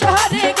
শহরে